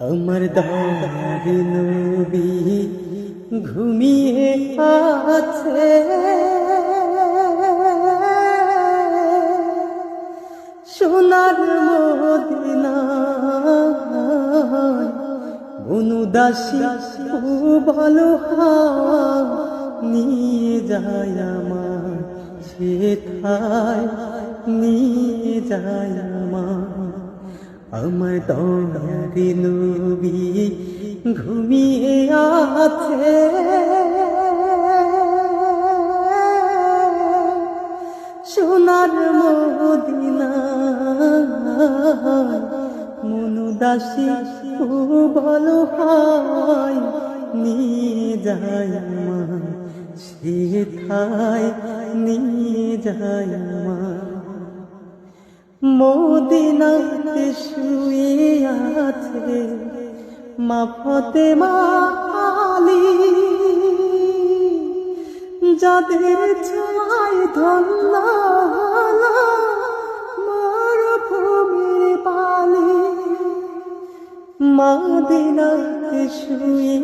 আমার দারি নবী ঘুমিয়ে আছে। সোনার মদিনা বনুদাসী বলো নিয়ে যায় আমার সেথায়, নিয়ে যায় আমার আমার দয়ারি নবী ঘুমিয়ে আছে সোনার মদিনা, মনুদাসী বলো হায় নিয়ে যায় আমার সেথায় নিয়ে যায় আমার মদিনাতে শুয়ে আছে মা ফতেমা আলী। যাদের ছয় ধন্য মরুভূমির পালি। মদিনাতে শুয়ে